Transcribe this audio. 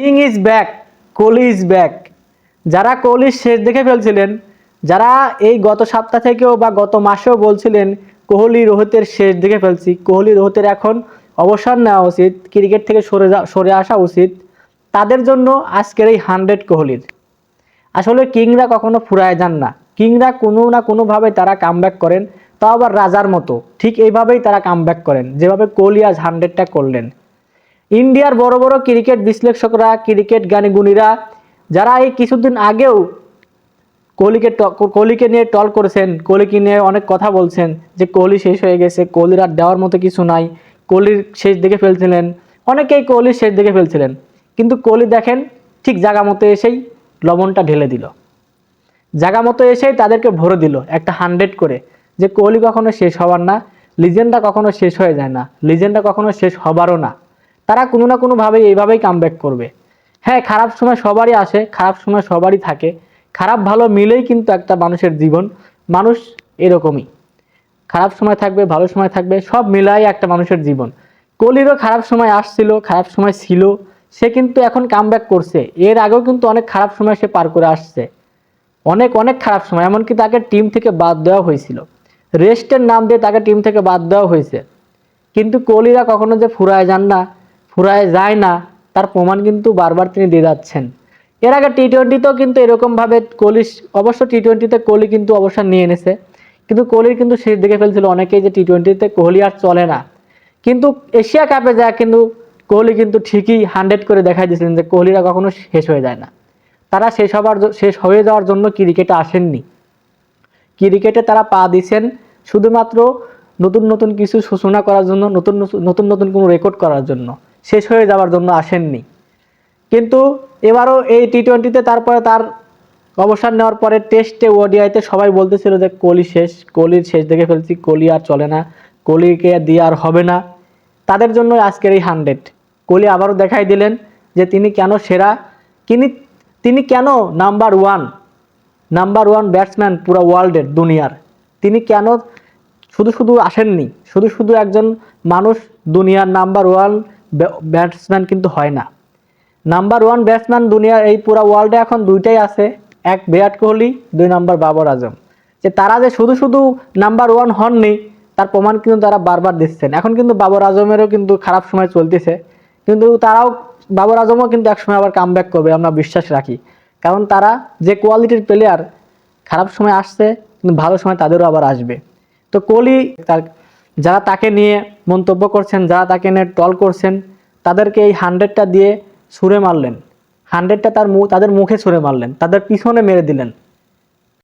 King is back Kohli is back যারা কোহলির শেষ দেখে ফেলছিলেন, যারা এই গত সপ্তাহ থেকেও বা গত মাসেও বলছিলেন কোহলি রোহিতের শেষ দেখে ফেলছি কোহলি রোহিতের এখন অবসর নেওয়া উচিত, ক্রিকেট থেকে সরে সরে আসা উচিত, তাদের জন্য আজকের এই হান্ড্রেড কোহলির। আসলে কিংরা কখনো ফুরায় যান না। কিংরা কোনো না কোনোভাবে তারা কামব্যাক করেন, তাও আবার রাজার মতো। ঠিক এইভাবেই তারা কামব্যাক করেন, যেভাবে কোহলি আজ হান্ড্রেডটা করলেন। ইন্ডিয়ার বড় বড় ক্রিকেট বিশ্লেষকরা, ক্রিকেট জ্ঞানীগুণীরা যারা এই কিছুদিন আগেও কোহলিকে কোহলিকে নিয়ে টল করেছেন, কোহলিকে নিয়ে অনেক কথা বলছেন যে কোহলি শেষ হয়ে গেছে, কোহলির আর দেওয়ার মতো কিছু নাই, কোহলির শেষ দেখে ফেলছিলেন, অনেকেই কোহলির শেষ দেখে ফেলছিলেন। কিন্তু কোহলি দেখেন, ঠিক জায়গা মতো এসেই লবণটা ঢেলে দিল। জায়গা মতো এসেই তাদেরকে ভরে দিল একটা হান্ড্রেড করে যে কোহলি কখনো শেষ হওয়ার না লিজেন্ডটা কখনো শেষ হয়ে যায় না লিজেন্ডটা কখনো শেষ হবারও না। তারা কোনো না কোনোভাবে এইভাবেই কামব্যাক করবে। হ্যাঁ খারাপ সময় সবারই আসে, খারাপ সময় সবারই থাকে। খারাপ ভালো মিলেই কিন্তু একটা মানুষের জীবন। মানুষ এরকমই। খারাপ সময় থাকবে, ভালো সময় থাকবে, সব মিলাই একটা মানুষের জীবন। কোহলিরও খারাপ সময় আসছিল, খারাপ সময় ছিল, সে কিন্তু এখন কামব্যাক করছে। এর আগেও কিন্তু অনেক খারাপ সময় সে পার করে আসছে। অনেক অনেক খারাপ সময়, এমনকি তাকে টিম থেকে বাদ দেওয়া হয়েছিল। রেস্টের নাম দিয়ে তাকে টিম থেকে বাদ দেওয়া হয়েছে। কিন্তু কোহলিরা কখনো যে ফুরায় যান না ফুরায় যায় না, তার প্রমাণ কিন্তু বারবার তিনি দিয়ে যাচ্ছেন। এর আগে টি টোয়েন্টিতেও কিন্তু এরকমভাবে কোহলি অবশ্য টি টোয়েন্টিতে কোহলি কিন্তু অবসর নিয়ে এনেছে, কিন্তু কোহলির কিন্তু শেষ দেখে ফেলছিল অনেকেই যে টি টোয়েন্টিতে কোহলি আর চলে না। কিন্তু এশিয়া কাপে যা কিন্তু কোহলি কিন্তু ঠিকই হান্ড্রেড করে দেখাই দিয়েছিলেন যে কোহলিরা কখনো শেষ হয়ে যায় না। তারা শেষ হবার শেষ হয়ে যাওয়ার জন্য ক্রিকেটে আসেননি। ক্রিকেটে তারা পা দিছেন শুধুমাত্র নতুন নতুন কিছু সূচনা করার জন্য নতুন- নতুন নতুন কোনো রেকর্ড করার জন্য। শেষ হয়ে যাওয়ার জন্য আসেননি। কিন্তু এবারও এই টি টোয়েন্টিতে তারপরে তার অবসর নেওয়ার পরে টেস্টে ওডিআইতে সবাই বলতেছিল যে কোহলি শেষ, কোহলির শেষ দেখে ফেলছি, কোহলি আর চলে না, কোহলিকে দিয়ে আর হবে না। তাদের জন্য আজকের এই হান্ড্রেড। কোহলি আবারও দেখাই দিলেন যে তিনি কেন সেরা, তিনি তিনি কেন number one number one batsman পুরো ওয়ার্ল্ডের দুনিয়ার? তিনি কেন শুধু শুধু আসেননি, শুধু শুধু একজন মানুষ দুনিয়ার নাম্বার ওয়ান ব্যাটসম্যান কিন্তু হয় না। নাম্বার ওয়ান ব্যাটসম্যান দুনিয়ার এই পুরো ওয়ার্ল্ডে এখন দুইটাই আছে, এক বিরাট কোহলি, দুই নাম্বার বাবর আজম। যে তারা যে শুধু শুধু নাম্বার ওয়ান হননি, তার প্রমাণ কিন্তু তারা বারবার দিচ্ছেন। এখন কিন্তু বাবর আজমেরও কিন্তু খারাপ সময় চলতেছে। কিন্তু তারাও, বাবর আজমও কিন্তু একসময় আবার কাম করবে, আমরা বিশ্বাস রাখি। কারণ তারা যে কোয়ালিটির প্লেয়ার খারাপ সময় আসছে, কিন্তু ভালো সময় তাদেরও আবার আসবে। তো কোহলি তার যারা তাকে নিয়ে মন্তব্য করছেন, যারা তাকে নিয়ে টল করছেন, তাদেরকে এই হান্ড্রেডটা দিয়ে ছুঁড়ে মারলেন। হান্ড্রেডটা তার মুখ তাদের মুখে ছুঁড়ে মারলেন। তাদের পিছনে মেরে দিলেন।